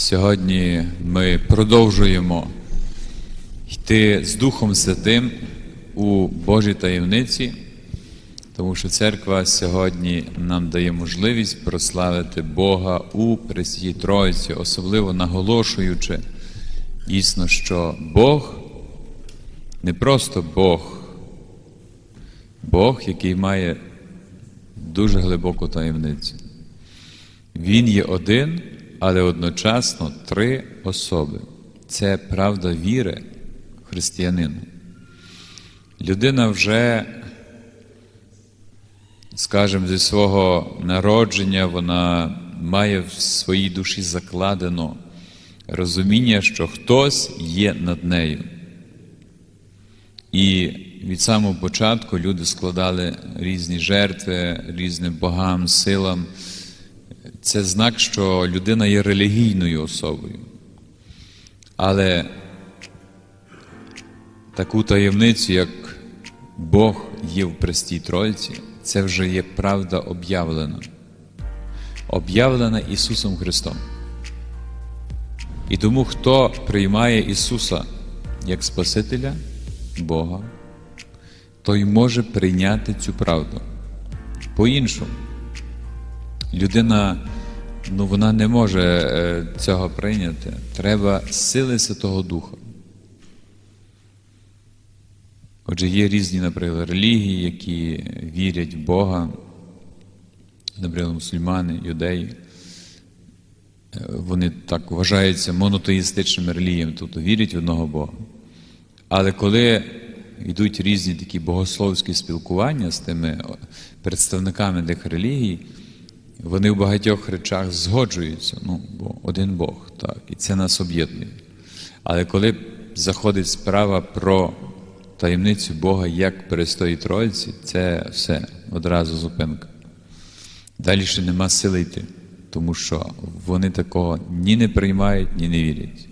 Сьогодні ми продовжуємо йти з Духом Святим у Божій таємниці, тому що церква сьогодні нам дає можливість прославити Бога у Пресвятій Троїці, особливо наголошуючи дійсно, що Бог не просто Бог, Бог, який має дуже глибоку таємницю. Він є один, але одночасно три особи. Це правда віри християнину. Людина вже, скажімо, зі свого народження вона має в своїй душі закладено розуміння, що хтось є над нею. І від самого початку люди складали різні жертви різним богам, силам. Це знак, що людина є релігійною особою. Але таку таємницю, як Бог є в Престій Тройці, це вже є правда об'явлена. Об'явлена Ісусом Христом. І тому, хто приймає Ісуса як Спасителя Бога, той може прийняти цю правду. По-іншому. Людина ну, вона не може е, цього прийняти. Треба сили Святого Духа. Отже, є різні, наприклад, релігії, які вірять в Бога, наприклад, мусульмани, юдеї. Е, Вони так вважаються монотеїстичними релігіями, тобто вірять в одного Бога. Але коли йдуть різні такі богословські спілкування з тими представниками тих релігій, вони в багатьох речах згоджуються, ну, бо один Бог, так, і це нас об'єднує. Але коли заходить справа про таємницю Бога як перестої Троїці, це все одразу зупинка. Далі ще нема сили йти, тому що вони такого ні не приймають, ні не вірять.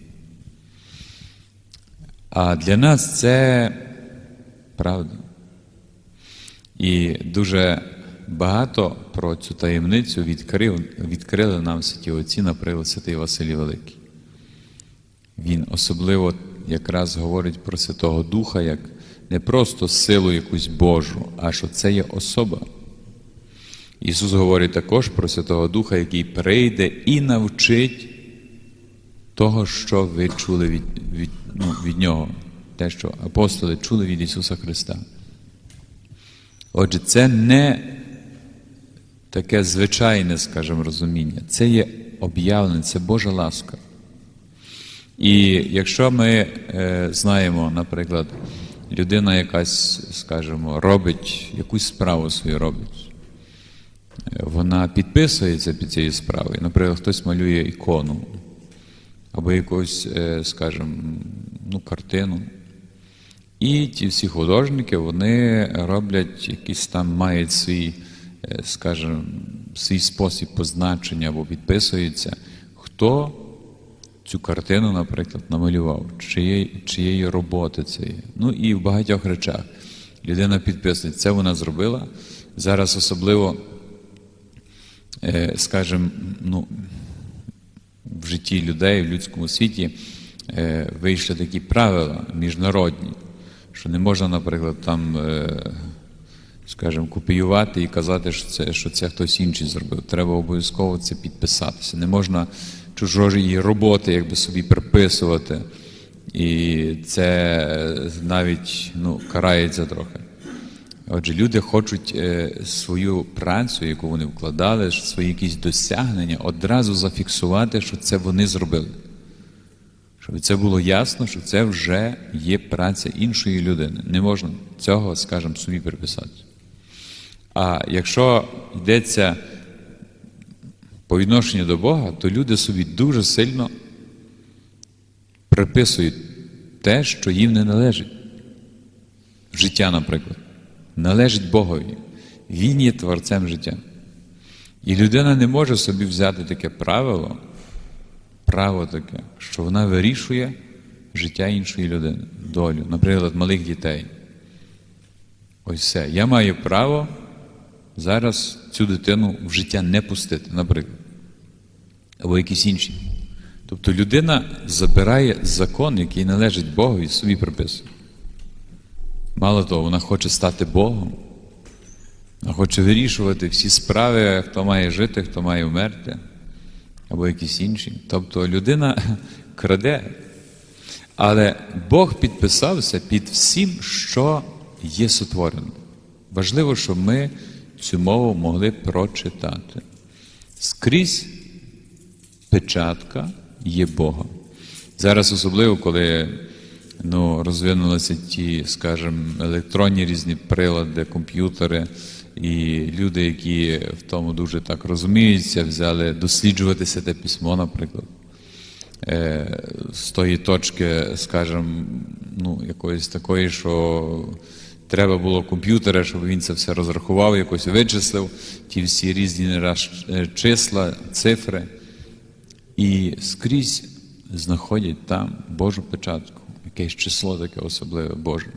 А для нас це правда. І дуже багато про цю таємницю відкрив, відкрили нам святі отці, наприклад, святий Василій Великий. Він особливо якраз говорить про Святого Духа як не просто силу якусь Божу, а що це є особа. Ісус говорить також про Святого Духа, який прийде і навчить того, що ви чули від, від, ну, від Нього, те, що апостоли чули від Ісуса Христа. Отже, це не таке звичайне, скажімо, розуміння, це є об'явлене, це Божа ласка. І якщо ми е, знаємо, наприклад, людина якась, скажімо, робить якусь справу свою робить, вона підписується під цією справою. Наприклад, хтось малює ікону або якусь, е, скажімо, ну, картину. І ті всі художники вони роблять якийсь там мають свій, скажімо, свій спосіб позначення або підписуються, хто цю картину, наприклад, намалював, чиєї, роботи це є. Ну і в багатьох речах людина підписує, це вона зробила. Зараз особливо, е, скажімо, ну, в житті людей, в людському світі е, вийшли такі правила міжнародні, що не можна, наприклад, там, е, скажімо, копіювати і казати, що це, що це хтось інший зробив. Треба обов'язково це підписатися. Не можна чужої роботи якби собі приписувати. І це навіть ну, карається трохи. Отже, люди хочуть е, свою працю, яку вони вкладали, свої якісь досягнення, одразу зафіксувати, що це вони зробили. Щоб це було ясно, що це вже є праця іншої людини. Не можна цього, скажімо, собі приписати. А якщо йдеться по відношенню до Бога, то люди собі дуже сильно приписують те, що їм не належить. Життя, наприклад, належить Богові. Він є творцем життя. І людина не може собі взяти таке правило, право таке, що вона вирішує життя іншої людини, долю, наприклад, малих дітей. Ось все. Я маю право зараз цю дитину в життя не пустити, наприклад, або якісь інші. Тобто людина забирає закон, який належить Богу, і собі приписує. Мало того, вона хоче стати Богом, вона хоче вирішувати всі справи, хто має жити, хто має вмерти, або якісь інші. Тобто людина краде. Але Бог підписався під всім, що є сотворено. Важливо, щоб ми цю мову могли прочитати. Скрізь печатка є Бога. Зараз особливо, коли ну, розвинулися ті, скажімо, електронні різні прилади, комп'ютери, і люди, які в тому дуже так розуміються, взяли досліджувати те письмо, наприклад. Е, З тої точки, скажімо, ну, якоїсь такої, що треба було комп'ютера, щоб він це все розрахував, якось вичислив, ті всі різні е, числа, цифри. І скрізь знаходять там Божу печатку, якесь число таке особливе Боже.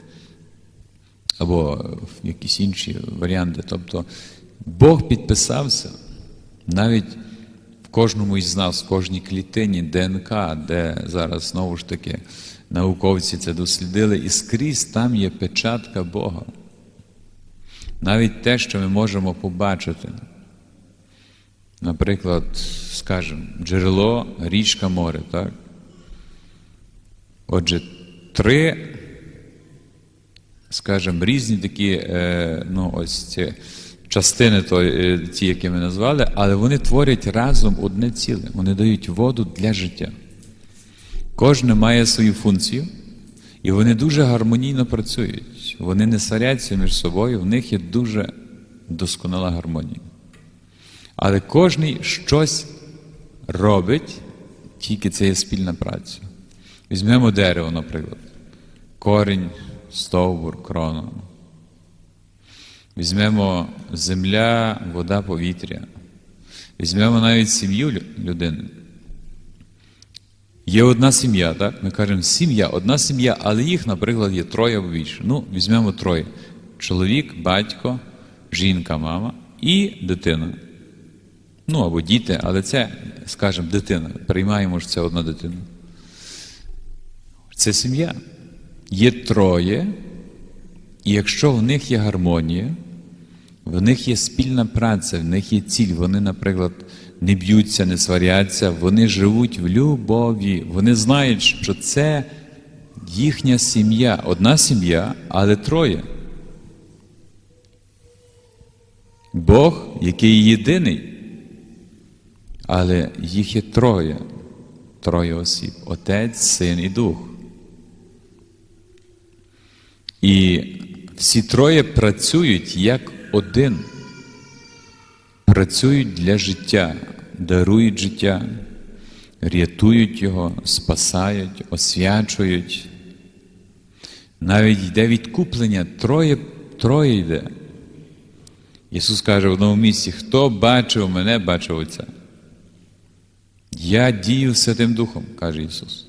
Або якісь інші варіанти. Тобто Бог підписався навіть в кожному із нас, в кожній клітині ДНК, де зараз знову ж таки науковці це дослідили, і скрізь там є печатка Бога. Навіть те, що ми можемо побачити. Наприклад, скажімо, джерело, річка, море, так? Отже, три, скажімо, різні такі, е, ну, ось ці частини, е, ті, які ми назвали, але вони творять разом одне ціле. Вони дають воду для життя. Кожне має свою функцію, і вони дуже гармонійно працюють. Вони не сваряться між собою, в них є дуже досконала гармонія. Але кожний щось робить, тільки це є спільна праця. Візьмемо дерево, наприклад, корінь, стовбур, крону. Візьмемо земля, вода, повітря. Візьмемо навіть сім'ю людини. Є одна сім'я, так? Ми кажемо сім'я, одна сім'я, але їх, наприклад, є троє або більше. Ну, візьмемо троє: чоловік, батько, жінка, мама і дитина. Ну або діти, але це, скажімо, дитина. Приймаємо, що це одна дитина. Це сім'я. Є троє, і якщо в них є гармонія, в них є спільна праця, в них є ціль. Вони, наприклад, не б'ються, не сваряться, вони живуть в любові. Вони знають, що це їхня сім'я. Одна сім'я, але троє. Бог, який єдиний, але їх є троє, троє осіб: Отець, Син і Дух. І всі троє працюють як один, працюють для життя, дарують життя, рятують його, спасають, освячують. Навіть йде відкуплення, троє, троє йде. Ісус каже в одному місці: хто бачив мене, бачив Отця. Я дію Святим Духом, каже Ісус.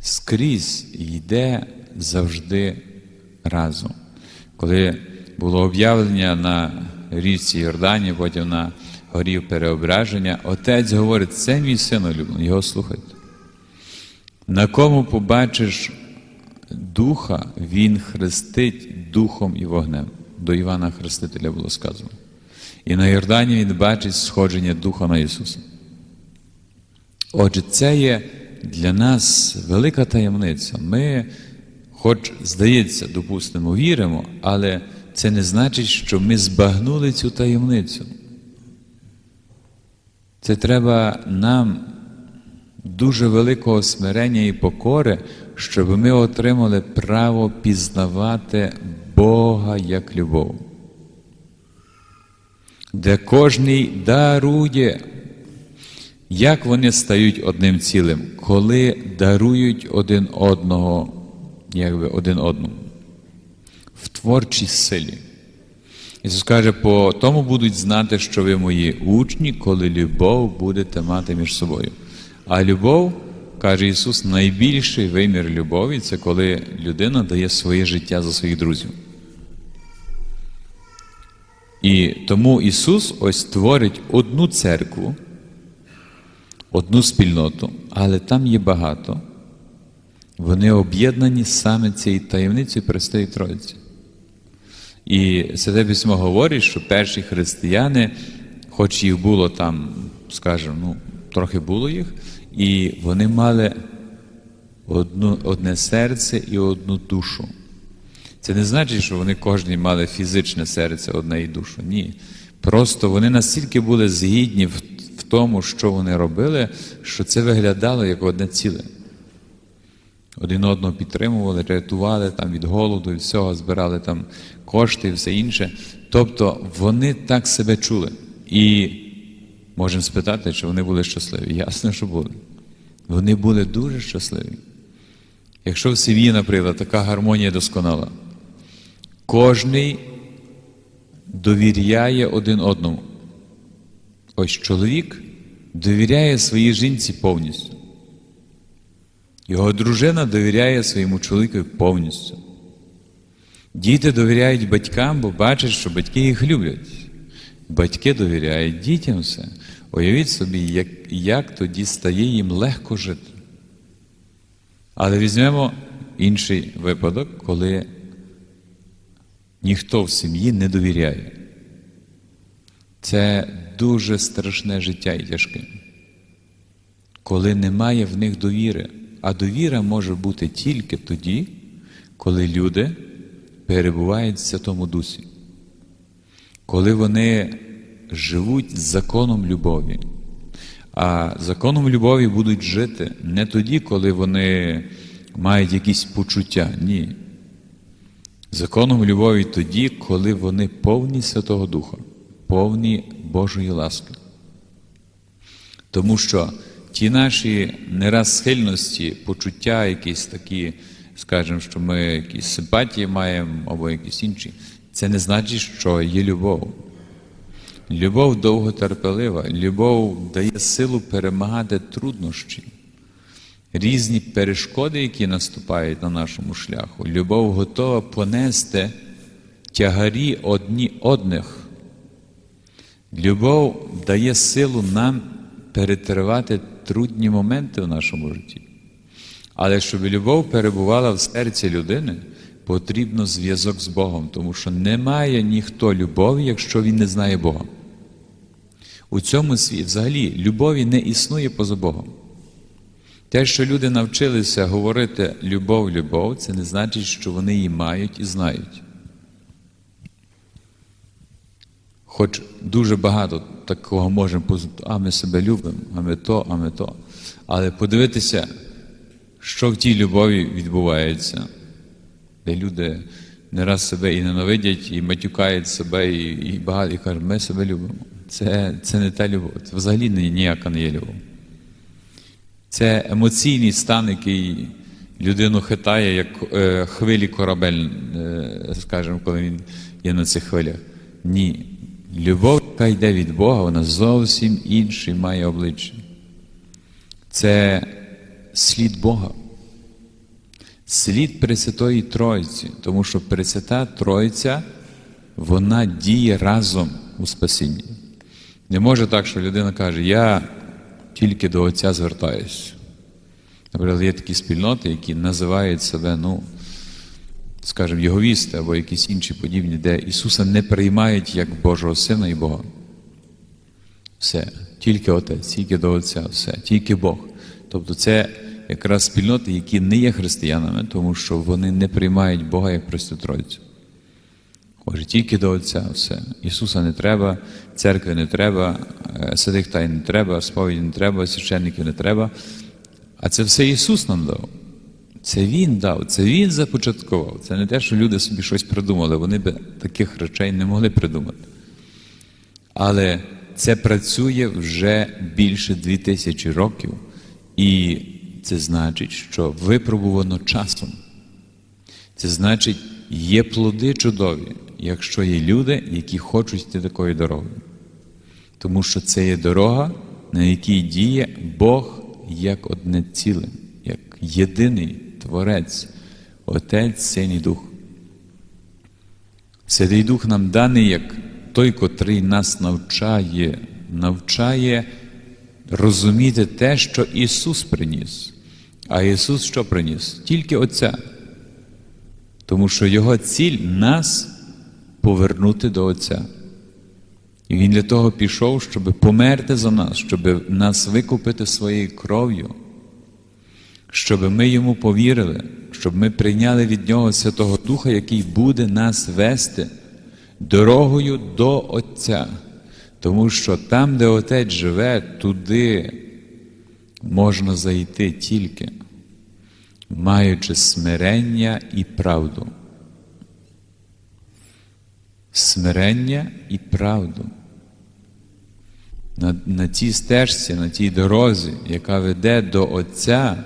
Скрізь йде завжди разом. Коли було об'явлення на річці Йордані, потім на горі переображення, отець говорить, це мій син улюблений, його слухайте. На кому побачиш духа, він хрестить духом і вогнем. До Івана Хрестителя було сказано. І на Йордані він бачить сходження Духа на Ісуса. Отже, це є для нас велика таємниця. Ми, хоч здається, допустимо, віримо, але це не значить, що ми збагнули цю таємницю. Це треба нам дуже великого смирення і покори, щоб ми отримали право пізнавати Бога як любов, де кожний дарує. Як вони стають одним цілим, коли дарують один одного, якби один одному, в творчій силі. Ісус каже, по тому будуть знати, що ви мої учні, коли любов будете мати між собою. А любов, каже Ісус, найбільший вимір любові це коли людина дає своє життя за своїх друзів. І тому Ісус ось творить одну церкву, одну спільноту, але там є багато. Вони об'єднані саме цією таємницею Престої Троїці. І Святе Письмо говорить, що перші християни, хоч їх було там, скажімо, ну, трохи було їх, і вони мали одну, одне серце і одну душу. Це не значить, що вони кожен мали фізичне серце, одне і душу. Ні. Просто вони настільки були згідні в тому, що вони робили, що це виглядало як одне ціле. Один одного підтримували, рятували там від голоду і всього, збирали там кошти і все інше. Тобто вони так себе чули. І можемо спитати, чи вони були щасливі. Ясно, що були. Вони були дуже щасливі. Якщо в сім'ї, наприклад, така гармонія досконала, кожний довіряє один одному. Ось чоловік довіряє своїй жінці повністю. Його дружина довіряє своєму чоловікові повністю. Діти довіряють батькам, бо бачать, що батьки їх люблять. Батьки довіряють дітям все. Уявіть собі, як, як тоді стає їм легко жити. Але візьмемо інший випадок, коли ніхто в сім'ї не довіряє. Це дуже страшне життя і тяжке. Коли немає в них довіри. А довіра може бути тільки тоді, коли люди перебувають в Святому Дусі, коли вони живуть законом любові. А законом любові будуть жити не тоді, коли вони мають якісь почуття. Ні. Законом любові тоді, коли вони повні Святого Духа, повні Божої ласки. Тому що ті наші не почуття, якісь такі, скажімо, що ми якісь симпатії маємо або якісь інші, це не значить, що є любов. Любов довготерпелива, любов дає силу перемагати труднощі, різні перешкоди, які наступають на нашому шляху. Любов готова понести тягарі одні одних. Любов дає силу нам перетривати трудні моменти в нашому житті. Але щоб любов перебувала в серці людини, потрібно зв'язок з Богом, тому що немає ніхто любові, якщо він не знає Бога. У цьому світі взагалі любові не існує поза Богом. Те, що люди навчилися говорити любов, любов, це не значить, що вони її мають і знають. Хоч дуже багато такого можемо познати, а ми себе любимо, а ми то, а ми то. Але подивитися, що в тій любові відбувається, де люди не раз себе і ненавидять, і матюкають себе, і і багато і кажуть, ми себе любимо. Це, це не та любов, це взагалі ніяка не є любов. Це емоційний стан, який людину хитає, як е, хвилі корабель, е, скажімо, коли він є на цих хвилях. Ні. Любов, яка йде від Бога, вона зовсім інший має обличчя. Це слід Бога. Слід Пресвятої Тройці, тому що Пресвята Тройця, вона діє разом у спасінні. Не може так, що людина каже, я тільки до Отця звертаюсь. Наприклад, є такі спільноти, які називають себе, ну, скажімо, йоговісти або якісь інші подібні, де Ісуса не приймають як Божого Сина і Бога. Все, тільки Отець, тільки до Отця, все, тільки Бог. Тобто це якраз спільноти, які не є християнами, тому що вони не приймають Бога як Пресвяту Тройцю. Отже, тільки до Отця все. Ісуса не треба, церкви не треба, е, святих тайн не треба, сповіді не треба, священників не треба. А це все Ісус нам дав. Це Він дав, це Він започаткував. Це не те, що люди собі щось придумали. Вони б таких речей не могли придумати. Але це працює вже більше дві тисячі років, і це значить, що випробувано часом. Це значить, є плоди чудові, якщо є люди, які хочуть йти такою дорогою. Тому що це є дорога, на якій діє Бог як одне ціле, як єдиний Творець, Отець, Син і Дух. Святий Дух нам даний як той, котрий нас навчає, навчає розуміти те, що Ісус приніс. А Ісус що приніс? Тільки Отця. Тому що Його ціль нас повернути до Отця. І Він для того пішов, щоб померти за нас, щоб нас викупити своєю кров'ю, щоб ми йому повірили, щоб ми прийняли від Нього Святого Духа, який буде нас вести дорогою до Отця. Тому що там, де Отець живе, туди можна зайти тільки, маючи смирення і правду. Смирення і правду. На, на тій стежці, на тій дорозі, яка веде до Отця,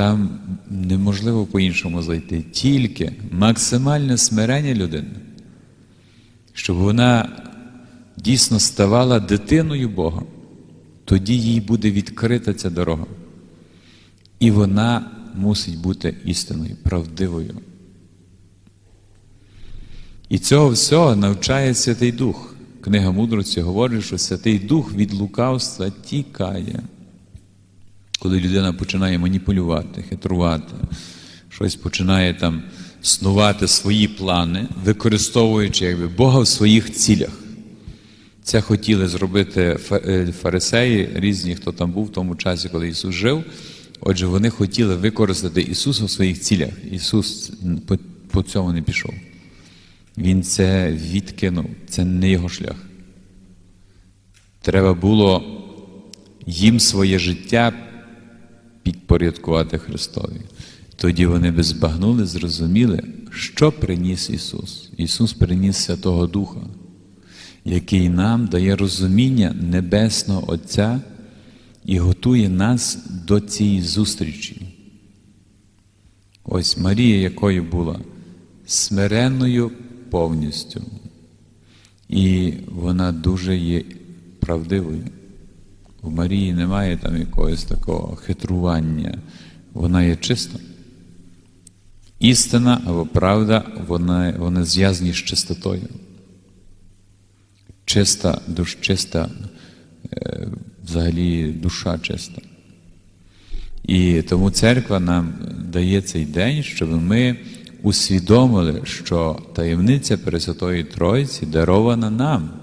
там неможливо по-іншому зайти. Тільки максимальне смирення людини, щоб вона дійсно ставала дитиною Бога, тоді їй буде відкрита ця дорога. І вона мусить бути істинною, правдивою. І цього всього навчає Святий Дух. Книга мудрості говорить, що Святий Дух від лукавства тікає. Коли людина починає маніпулювати, хитрувати, щось починає там снувати свої плани, використовуючи якби, Бога в своїх цілях. Це хотіли зробити фарисеї, різні, хто там був в тому часі, коли Ісус жив. Отже, вони хотіли використати Ісуса в своїх цілях. Ісус по, по цьому не пішов. Він це відкинув, це не його шлях. Треба було їм своє життя підпорядкувати Христові. Тоді вони би збагнули, зрозуміли, що приніс Ісус. Ісус приніс Святого Духа, який нам дає розуміння Небесного Отця і готує нас до цієї зустрічі. Ось Марія, якою була смиренною повністю. І вона дуже є правдивою. У Марії немає там якогось такого хитрування, вона є чиста. Істина або правда, вона, вони зв'язані з чистотою. Чиста, душ, чиста, е, взагалі душа чиста. І тому церква нам дає цей день, щоб ми усвідомили, що таємниця Пресвятої Троїці дарована нам.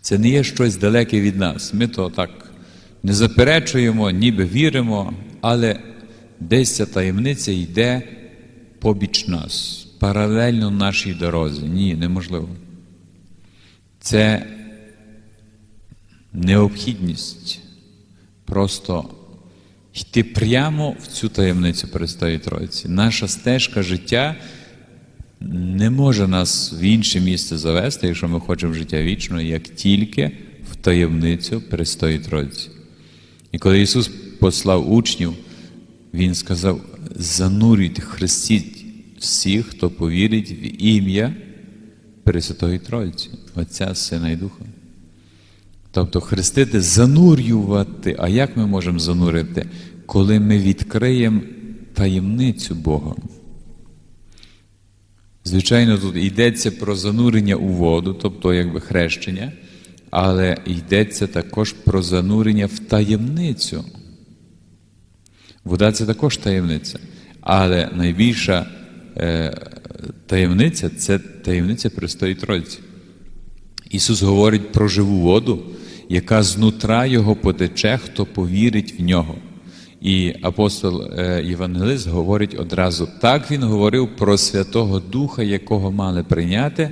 Це не є щось далеке від нас. Ми то так не заперечуємо, ніби віримо, але десь ця таємниця йде побіч нас, паралельно нашій дорозі. Ні, неможливо. Це необхідність просто йти прямо в цю таємницю Престої Тройці. Наша стежка життя не може нас в інше місце завести, якщо ми хочемо життя вічного, як тільки в таємницю Престої Тройці. І коли Ісус послав учнів, Він сказав: занурюйте, хрестіть всіх, хто повірить в ім'я Пресвятої Тройці, Отця, Сина і Духа. Тобто хрестити, занурювати. А як ми можемо занурити, коли ми відкриємо таємницю Бога? Звичайно, тут йдеться про занурення у воду, тобто якби хрещення, але йдеться також про занурення в таємницю. Вода це також таємниця. Але найбільша е, таємниця це таємниця Престої Тройці. Ісус говорить про живу воду, яка знутра Його потече, хто повірить в нього. І апостол е, Євангелист говорить одразу: так він говорив про Святого Духа, якого мали прийняти.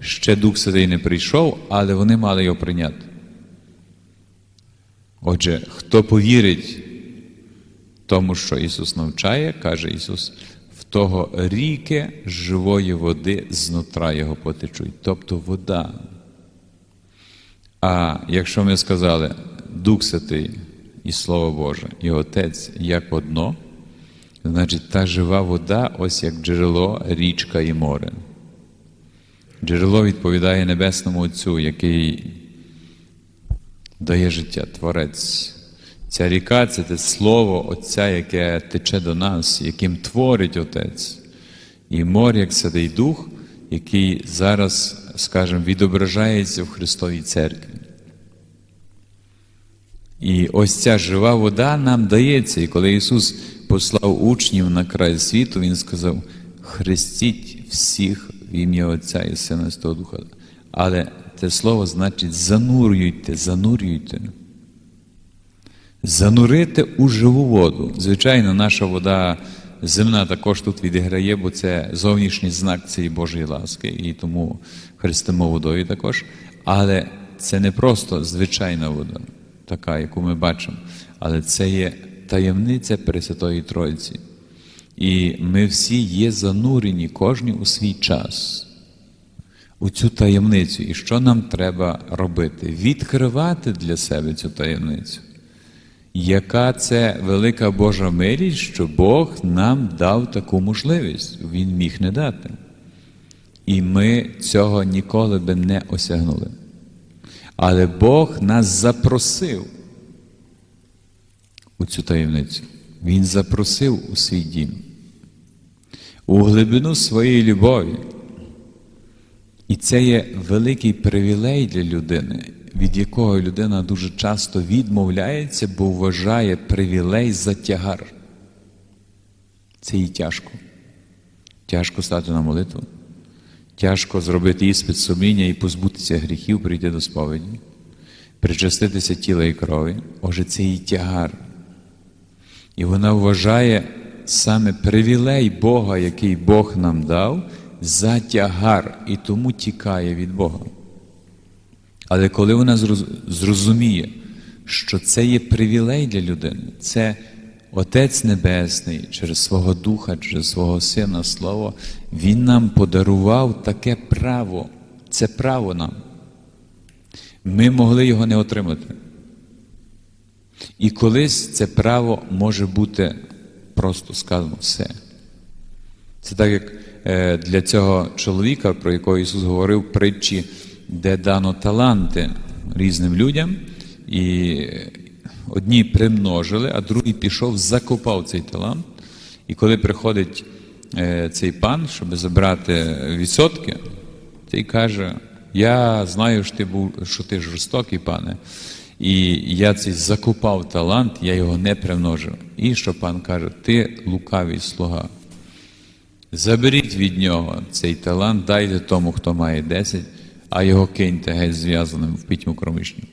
Ще Дух Святий не прийшов, але вони мали його прийняти. Отже, хто повірить тому, що Ісус навчає, каже Ісус, в того ріки живої води знутра Його потечуть, тобто вода. А якщо ми сказали Дух Святий і Слово Боже, і Отець як одно, значить та жива вода, ось як джерело, річка і море. Джерело відповідає Небесному Отцю, який дає життя, Творець. Ця ріка це те слово Отця, яке тече до нас, яким творить Отець. І море, як Святий Дух, який зараз, скажімо, відображається в Христовій Церкві. І ось ця жива вода нам дається. І коли Ісус послав учнів на край світу, Він сказав: хрестіть всіх в ім'я Отця і Сина і Святого Духа. Але те слово значить занурюйте, занурюйте. Занурити у живу воду. Звичайно, наша вода земна також тут відіграє, бо це зовнішній знак цієї Божої ласки, і тому хрестимо водою також. Але це не просто звичайна вода, така, яку ми бачимо, але це є таємниця Пресвятої Тройці. І ми всі є занурені, кожен у свій час у цю таємницю. І що нам треба робити? Відкривати для себе цю таємницю. Яка це велика Божа милість, що Бог нам дав таку можливість, Він міг не дати. І ми цього ніколи би не осягнули. Але Бог нас запросив у цю таємницю. Він запросив у свій дім, у глибину своєї любові. І це є великий привілей для людини, від якого людина дуже часто відмовляється, бо вважає привілей за тягар. Це їй тяжко. Тяжко стати на молитву, тяжко зробити іспит сумління і позбутися гріхів, прийти до сповіді, причаститися тіла і крові. Отже, це її тягар. І вона вважає саме привілей Бога, який Бог нам дав, за тягар, і тому тікає від Бога. Але коли вона зрозуміє, що це є привілей для людини, це Отець Небесний через свого Духа, через свого Сина Слово, Він нам подарував таке право, це право нам. Ми могли його не отримати. І колись це право може бути просто сказано все. Це так, як е, для цього чоловіка, про якого Ісус говорив в притчі, де дано таланти різним людям, і одні примножили, а другий пішов, закопав цей талант. І коли приходить е, цей пан, щоб забрати відсотки, цей каже: Я знаю, що ти був, що ти жорстокий, пане. І я цей закопав талант, я його не примножив. І що пан каже, ти лукавий слуга. Заберіть від нього цей талант, дайте тому, хто має 10, а його киньте геть зв'язаним в пітьму кромишню.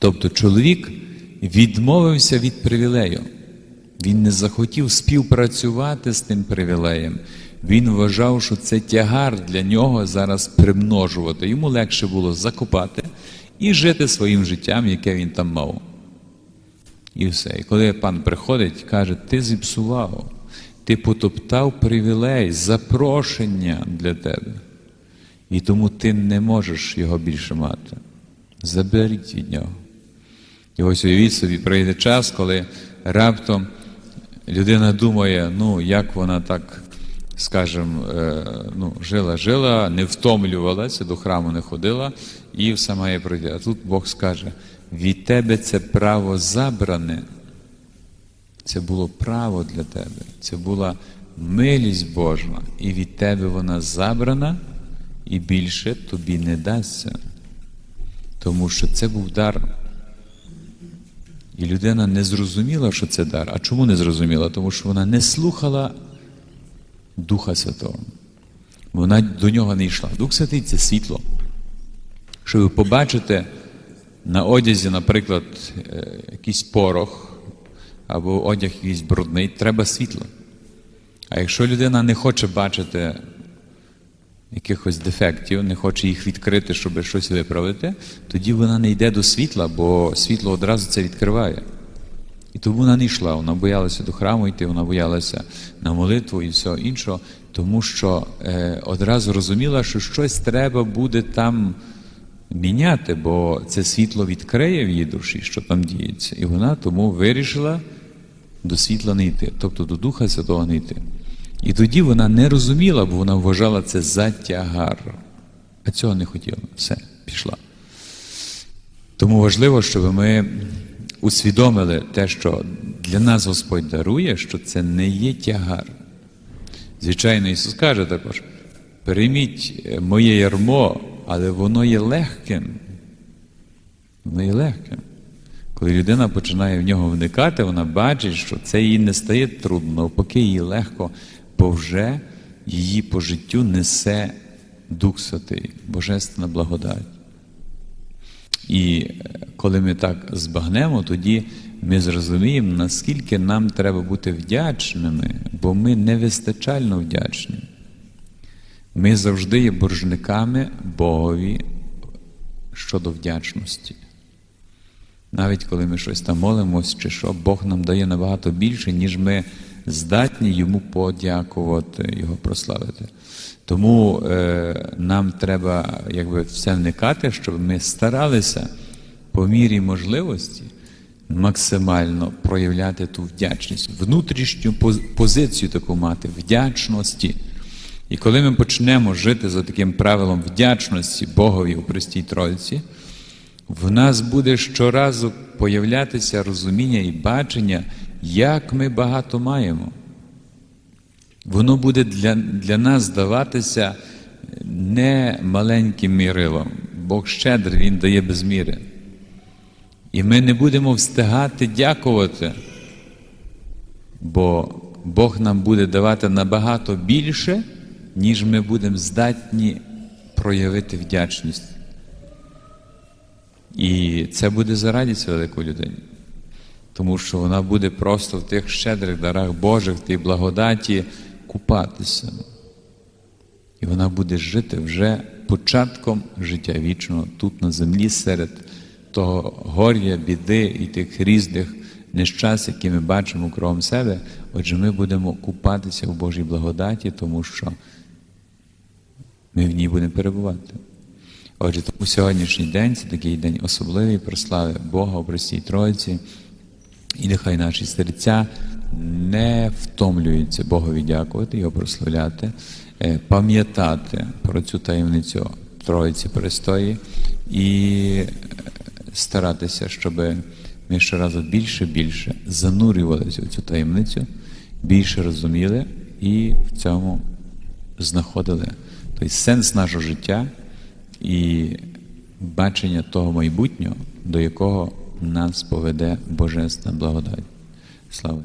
Тобто чоловік відмовився від привілею. Він не захотів співпрацювати з тим привілеєм. Він вважав, що це тягар для нього зараз примножувати. Йому легше було закопати і жити своїм життям, яке він там мав. І все. І коли пан приходить, каже, ти зіпсував, ти потоптав привілей, запрошення для тебе. І тому ти не можеш його більше мати. Заберіть від нього. І ось уявіть собі, прийде час, коли раптом людина думає, ну, як вона так, скажімо, е, ну, жила-жила, не втомлювалася, до храму не ходила, і все має пройти. А тут Бог скаже: від тебе це право забране. Це було право для тебе, це була милість Божа, і від тебе вона забрана, і більше тобі не дасться. Тому що це був дар. І людина не зрозуміла, що це дар. А чому не зрозуміла? Тому що вона не слухала Духа Святого. Вона до нього не йшла. Дух Святий це світло. Щоб ви побачите на одязі, наприклад, е, якийсь порох або одяг якийсь брудний, треба світло. А якщо людина не хоче бачити якихось дефектів, не хоче їх відкрити, щоб щось виправити, тоді вона не йде до світла, бо світло одразу це відкриває. І тому вона не йшла, вона боялася до храму йти, вона боялася на молитву і всього іншого, тому що е, одразу розуміла, що щось треба буде там міняти, бо це світло відкриє в її душі, що там діється. І вона тому вирішила до світла не йти, тобто до Духа Святого не йти. І тоді вона не розуміла, бо вона вважала це за тягар. А цього не хотіла. Все, пішла. Тому важливо, щоб ми усвідомили те, що для нас Господь дарує, що це не є тягар. Звичайно, Ісус каже також: прийміть моє ярмо, але воно є легким. Воно є легким. Коли людина починає в нього вникати, вона бачить, що це їй не стає трудно, навпаки, їй легко, бо вже її по життю несе Дух Святий, Божественна благодать. І е, коли ми так збагнемо, тоді ми зрозуміємо, наскільки нам треба бути вдячними, бо ми невистачально вдячні. Ми завжди є боржниками Богові щодо вдячності. Навіть коли ми щось там молимось, чи що, Бог нам дає набагато більше, ніж ми здатні йому подякувати, його прославити. Тому е, нам треба якби все вникати, щоб ми старалися по мірі можливості максимально проявляти ту вдячність, внутрішню позицію таку мати, вдячності. І коли ми почнемо жити за таким правилом вдячності Богові у Престій Тройці, в нас буде щоразу появлятися розуміння і бачення, як ми багато маємо. Воно буде для, для нас здаватися не маленьким мірилом. Бог щедрий, Він дає без міри. І ми не будемо встигати дякувати, бо Бог нам буде давати набагато більше, ніж ми будемо здатні проявити вдячність. І це буде за радість великої людині. Тому що вона буде просто в тих щедрих дарах Божих, в тій благодаті купатися. І вона буде жити вже початком життя вічного тут на землі, серед того горя, біди і тих різних нещасть, які ми бачимо кругом себе. Отже, ми будемо купатися в Божій благодаті, тому що ми в ній будемо перебувати. Отже, тому сьогоднішній день це такий день особливий прослави Бога у Пресвятій Троїці. І нехай наші серця не втомлюються Богові дякувати, його прославляти, е, пам'ятати про цю таємницю Троїці Престої і е, старатися, щоб ми щоразу більше більше занурювалися в цю таємницю, більше розуміли і в цьому знаходили той сенс нашого життя і бачення того майбутнього, до якого нас поведе Божесна благодать. Слава!